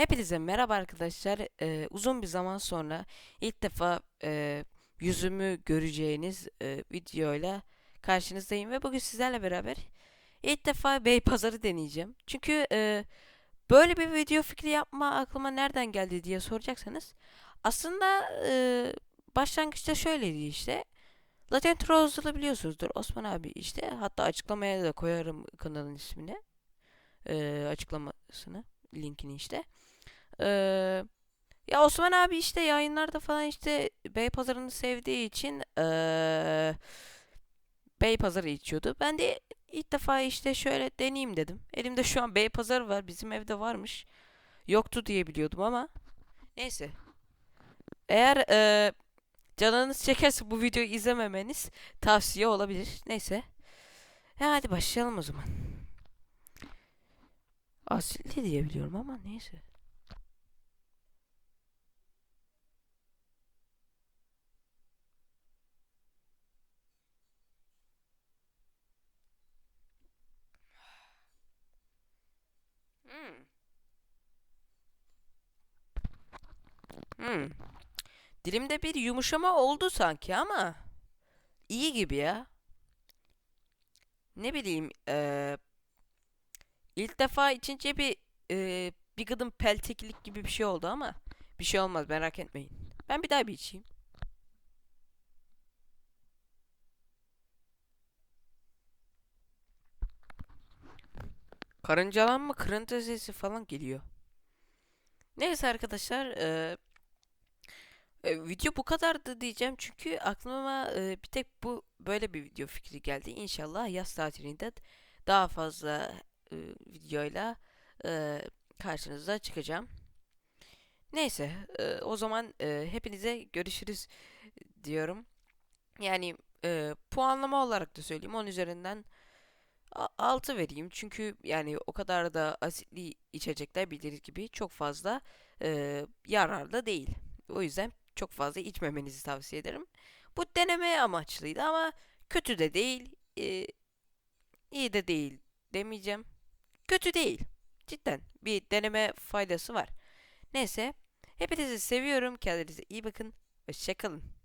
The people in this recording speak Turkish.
Hepinize merhaba arkadaşlar. Ee, uzun bir zaman sonra ilk defa e, yüzümü göreceğiniz e, videoyla karşınızdayım ve bugün sizlerle beraber ilk defa Beypazarı deneyeceğim. Çünkü e, böyle bir video fikri yapma aklıma nereden geldi diye soracaksanız aslında e, başlangıçta şöyleydi işte. Latent Rose'u biliyorsunuzdur Osman abi işte hatta açıklamaya da koyarım kanalın ismini e, açıklamasını linkini işte. Ee, ya Osman abi işte yayınlarda falan işte Beypazarı'nı sevdiği için ee, Beypazarı içiyordu. Ben de ilk defa işte şöyle deneyeyim dedim. Elimde şu an Beypazarı var. Bizim evde varmış. Yoktu diye biliyordum ama. Neyse. Eğer ee, canınız çekerse bu videoyu izlememeniz tavsiye olabilir. Neyse. Ya hadi başlayalım o zaman. Asildi diye biliyorum ama neyse. Hmm. Hmm. Dilimde bir yumuşama oldu sanki ama iyi gibi ya. Ne bileyim, eee, ilk defa içince bir eee, bir gıdım pelteklik gibi bir şey oldu ama bir şey olmaz merak etmeyin. Ben bir daha bir içeyim. Karıncalanma, kırıntı sesi falan geliyor. Neyse arkadaşlar, eee, e, video bu kadardı diyeceğim çünkü aklıma e, bir tek bu böyle bir video fikri geldi. İnşallah yaz tatilinde daha fazla e, videoyla e, karşınıza çıkacağım. Neyse, e, o zaman e, hepinize görüşürüz diyorum. Yani e, puanlama olarak da söyleyeyim. 10 üzerinden 6 vereyim. Çünkü yani o kadar da asitli içecekler bildiğiniz gibi çok fazla e, yararlı değil. O yüzden çok fazla içmemenizi tavsiye ederim. Bu deneme amaçlıydı ama kötü de değil, e, iyi de değil demeyeceğim. Kötü değil. Cidden bir deneme faydası var. Neyse, hepinizi seviyorum. Kendinize iyi bakın. Hoşçakalın.